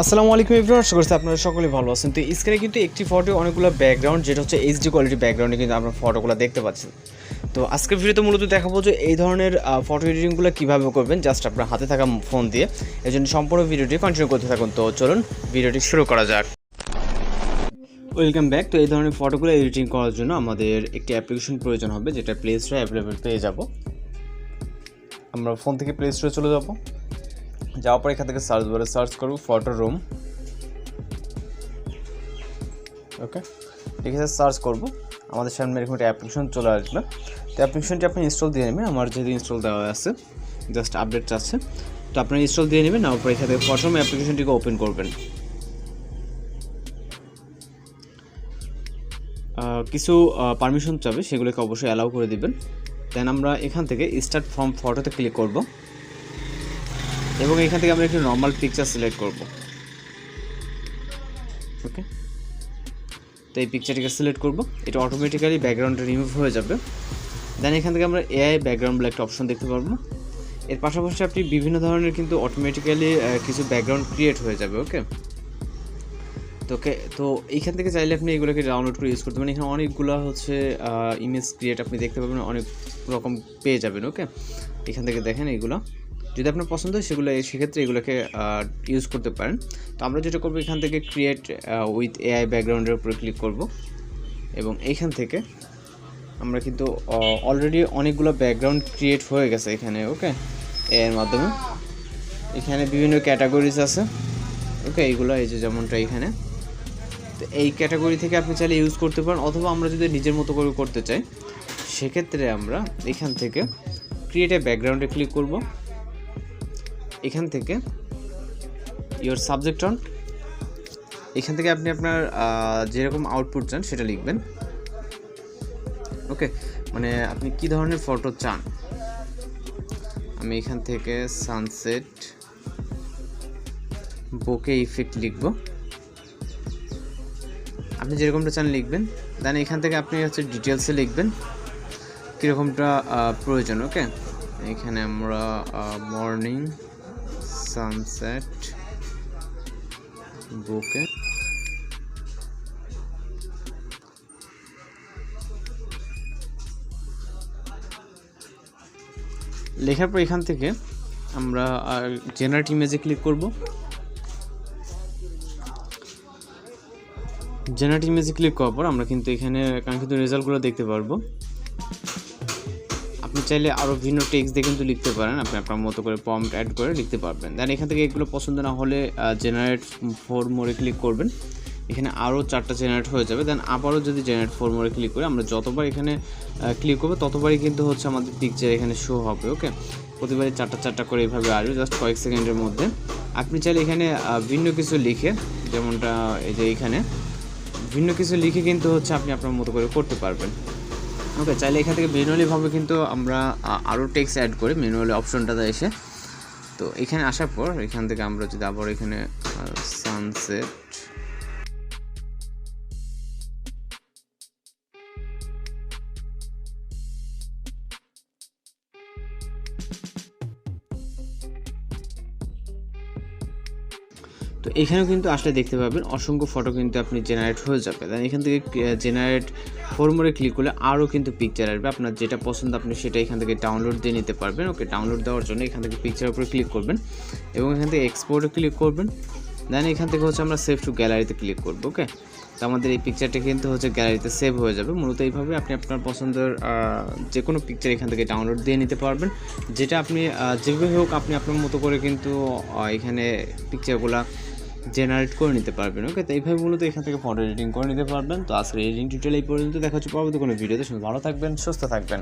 আসসালামু আলাইকুম এভরিওয়ান, আশা করছি আপনারা সকলে ভালো আছেন। তো স্ক্রিনে কিন্তু একটি ফটো অনেকগুলো ব্যাকগ্রাউন্ড যেটা হচ্ছে এইচডি কোয়ালিটি ব্যাকগ্রাউন্ডে কিন্তু আপনার ফটোগুলো দেখতে পাচ্ছেন তো আজকের ভিডিওতে মূলত দেখাবো যে এই ধরনের ফটো এডিটিংগুলো কীভাবে করবেন জাস্ট আপনার হাতে থাকা ফোন দিয়ে। এই জন্য সম্পূর্ণ ভিডিওটি কন্টিনিউ করতে থাকুন। তো চলুন ভিডিওটি শুরু করা যাক। ওয়েলকাম ব্যাক তো এই ধরনের ফটোগুলো এডিটিং করার জন্য আমাদের একটি অ্যাপ্লিকেশন প্রয়োজন হবে, যেটা প্লে স্টোরে অ্যাভেলেবেল পেয়ে যাব। আমরা ফোন থেকে প্লে স্টোরে চলে যাব। যাওয়ার পর এখান থেকে সার্চ বারে সার্চ করব ফটো রুম ওকে ঠিক আছে সার্চ করব। আমাদের সামনে এরকম একটা অ্যাপ্লিকেশন চলে আসবে তো অ্যাপ্লিকেশনটি আপনি ইনস্টল দিয়ে নেবেন। আমার যেহেতু ইনস্টল দেওয়া আছে জাস্ট আপডেট চাচ্ছে। তো আপনারা ইনস্টল দিয়ে নেবেন, নেওয়ার পর এখান থেকে প্রথম অ্যাপ্লিকেশনটিকে ওপেন করবেন। কিছু পারমিশন চাবে, সেগুলোকে অবশ্যই অ্যালাউ করে দিবেন। দেন আমরা এখান থেকে স্টার্ট ফ্রম ফটোতে ক্লিক করব। এবং এখান থেকে আমরা একটি নর্মাল পিকচার সিলেক্ট করব। ওকে তো এই পিকচারটিকে সিলেক্ট করব। এটা অটোমেটিক্যালি ব্যাকগ্রাউন্ডটা রিমুভ হয়ে যাবে। দেন এখান থেকে আমরা এআই ব্যাকগ্রাউন্ড বলে একটা অপশন দেখতে পারব। এর পাশাপাশি আপনি বিভিন্ন ধরনের কিন্তু অটোমেটিক্যালি কিছু ব্যাকগ্রাউন্ড ক্রিয়েট হয়ে যাবে ওকে তো ওকে তো এইখান থেকে চাইলে আপনি এগুলোকে ডাউনলোড করে ইউজ করতে পারেন। এখানে অনেকগুলো হচ্ছে ইমেজ ক্রিয়েট আপনি দেখতে পাবেন, অনেক রকম পেয়ে যাবেন ওকে এখান থেকে দেখেন এগুলো। যদি আপনার পছন্দ হয়, সেগুলো সেক্ষেত্রে এগুলোকে ইউজ করতে পারেন। তো আমরা যেটা করব, এখান থেকে ক্রিয়েট উইথ এআই ব্যাকগ্রাউন্ডের উপরে ক্লিক করব। এবং এইখান থেকে আমরা কিন্তু অলরেডি অনেকগুলো ব্যাকগ্রাউন্ড ক্রিয়েট হয়ে গেছে এখানে ওকে এর মাধ্যমে। এখানে বিভিন্ন ক্যাটাগরিজ আছে ওকে এইগুলো এই যে যেমনটা এখানে। তো এই ক্যাটাগরি থেকে আপনি চাইলে ইউজ করতে পারেন, অথবা আমরা যদি নিজের মতো করে করতে চাই, সেক্ষেত্রে আমরা এখান থেকে ক্রিয়েট এ ব্যাকগ্রাউন্ডে ক্লিক করব। এখান থেকে ইওর সাবজেক্ট অন এখান থেকে আপনি আপনার যেরকম আউটপুট চান সেটা লিখবেন। ওকে মানে আপনি কি ধরনের ফটো চান? আমি এখান থেকে সানসেট বোকে ইফেক্ট লিখব। আপনি যেরকমটা চান লিখবেন। দেন এখান থেকে আপনি হচ্ছে ডিটেলসে লিখবেন। কীরকমটা প্রয়োজন ওকে এখানে আমরা মর্নিং সানসেট, বুকে। লেখার পর এখান থেকে আমরা জেনারেট ইমেজে ক্লিক করব। জেনারেট ইমেজে ক্লিক করার পর আমরা কিন্তু এখানে কাঙ্ক্ষিত রেজাল্টগুলো দেখতে পারব। চাইলে আরও ভিন্ন টেক্সট দিয়ে কিন্তু লিখতে পারেন। আপনি আপনার মতো করে পম্পট অ্যাড করে লিখতে পারবেন। দেন এখান থেকে এগুলো পছন্দ না হলে জেনারেট ফোর মোড়ে ক্লিক করবেন। এখানে আরও চারটা জেনারেট হয়ে যাবে। দেন আবারও যদি জেনারেট ফোর মোড়ে ক্লিক করি, আমরা যতবার এখানে ক্লিক করব, ততবারই কিন্তু হচ্ছে আমাদের পিকচার এখানে শো হবে ওকে প্রতিবারই চারটা চারটা করে এইভাবে আসবে জাস্ট কয়েক সেকেন্ডের মধ্যে। আপনি চাইলে এখানে ভিন্ন কিছু লিখে, যেমনটা এই যে এখানে, ভিন্ন কিছু লিখে কিন্তু হচ্ছে আপনি আপনার মতো করে করতে পারবেন। ওকে চাইলে এখান থেকে ম্যানুয়ালিভাবে কিন্তু আমরা আরও টেক্সট অ্যাড করি ম্যানুয়ালি অপশনটাতে এসে। তো এখানে আসার পর, এখান থেকে আমরা যদি আবার এখানে সানসেট তো এখানেও কিন্তু আসলে দেখতে পাবেন অসংখ্য ফটো কিন্তু আপনি জেনারেট হয়ে যাবে। দেন এখান থেকে জেনারেট ফরমোরে ক্লিক করলে আরও কিন্তু পিকচার আসবে। আপনার যেটা পছন্দ আপনি সেটা এখান থেকে ডাউনলোড দিয়ে নিতে পারবেন। ওকে ডাউনলোড দেওয়ার জন্য এখান থেকে পিকচারের উপরে ক্লিক করবেন এবং এখান থেকে এক্সপোর্টে ক্লিক করবেন। দেন এখান থেকে হচ্ছে আমরা সেভ টু গ্যালারিতে ক্লিক করব ওকে তো আমাদের এই পিকচারটা কিন্তু হচ্ছে গ্যালারিতে সেভ হয়ে যাবে। মূলত এইভাবে আপনি আপনার পছন্দের যে কোনো পিকচার এখান থেকে ডাউনলোড দিয়ে নিতে পারবেন। যেটা আপনি যেভাবে হোক আপনি আপনার মতো করে কিন্তু এখানে পিকচারগুলা জেনারেট করে নিতে পারবেন ওকে তো এইভাবে মূলত এখান থেকে ফটো এডিটিং করে নিতে পারবেন। তো আজকের এডিটিং টিউটোরিয়াল এই পর্যন্ত। দেখা হচ্ছে পরবর্তী কোনো ভিডিওতে ভালো থাকবেন, সুস্থ থাকবেন।